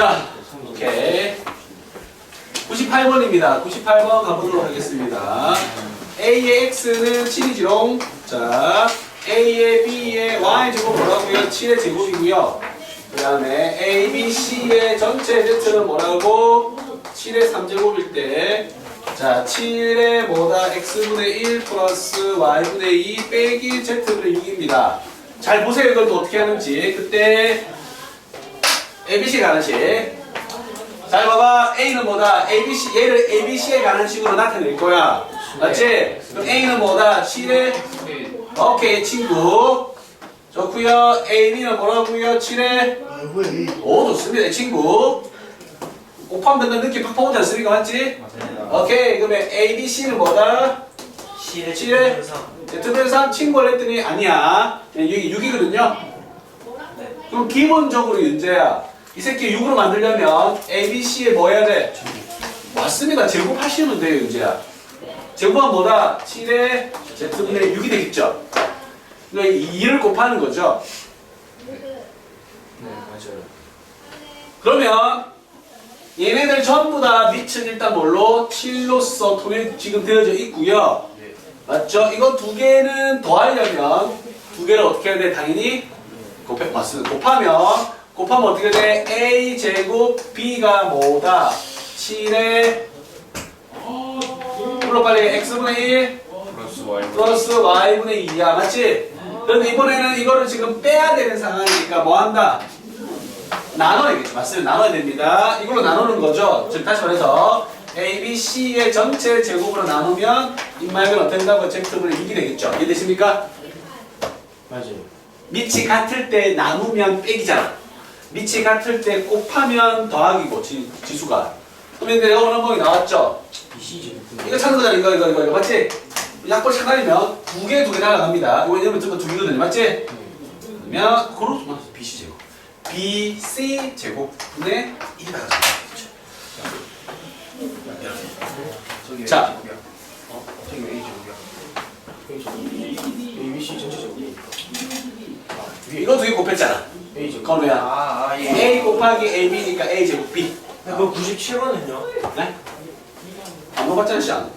자, 오케이. 98번입니다. 98번 가보도록 하겠습니다. A의 X는 7이지롱. 자, A의 B의 Y 제곱 뭐라고요? 7의 제곱이고요. 그 다음에 A, B, C의 전체 Z는 뭐라고? 7의 3제곱일 때. 자, 7의 뭐다? X분의 1 플러스 Y분의 2 빼기 Z분의 6입니다. 잘 보세요. 이걸 또 어떻게 하는지. 그때 ABC 가는 식. 잘 봐봐. A는 뭐다? ABC, 얘를 ABC에 가는 식으로 나타낼 거야. 맞지? 그럼 A는 뭐다? 7에, 오케이, 친구. 좋구요. AB는 뭐라고요? 7에, 오, 좋습니다. 친구. 곱하면 된다는 느낌 팍팍 오지 않습니까? 맞지? 오케이. 그러면 ABC는 뭐다? 시의 시의 Z분의 친구를 했더니 아니야. 여기 6이거든요. 그럼 기본적으로 윤재야. 이 새끼 6으로 만들려면 ABC에 뭐 해야 돼? 맞습니다. 제곱하시면 돼요, 윤재야. 제곱은 뭐다? 7에 Z분의 6이 되겠죠? 그러니까 2를 곱하는 거죠. 네 맞아요. 그러면 얘네들 전부 다 밑은 일단 뭘로? 7로서 통일 지금 되어져 있고요. 네. 맞죠? 이거 두 개는 더하려면 두 개를 어떻게 해야 돼? 당연히 곱해 맞습니다. 곱하면 곱하면 어떻게 돼? a 제곱 b가 뭐다? 7에 불러 빨리 x분의 1 플러스 Y. 플러스 y분의 2야 맞지? 그런데 이번에는 이거를 지금 빼야 되는 상황이니까 뭐 한다? 나눠야겠죠 맞습니다 나눠야 됩니다 이걸로 나누는 거죠 즉 다시 말해서 A, B, C의 전체 제곱으로 나누면 어떻게 된다고 Z분의 2이 되겠죠 이해되십니까? 맞아요. 밑이 같을 때 나누면 빼기잖아 밑이 같을 때 곱하면 더하기고 지, 지수가 그러면 내가 오늘 뭐이 나왔죠? 제곱. 이거 찾는 거잖아 이거 이거 이거 이거 맞지? 약볼 찾아내면 두 개 두 개 날아갑니다 이거 왜냐면 전부 두 개거든요 맞지? 그러면 뭐 BC 제곱 BC 제곱 분의 1이 나가죠 저기 자. A 제곱이야. 어? 저기 A 제곱이야. A 제곱. A B C 전체 위에 이거 두 개 곱했잖아 A 제곱. 건우야 아, 아 예. A 곱하기 AB니까 A 제곱 B 그 97번은요? 네? 안 먹었잖아 시안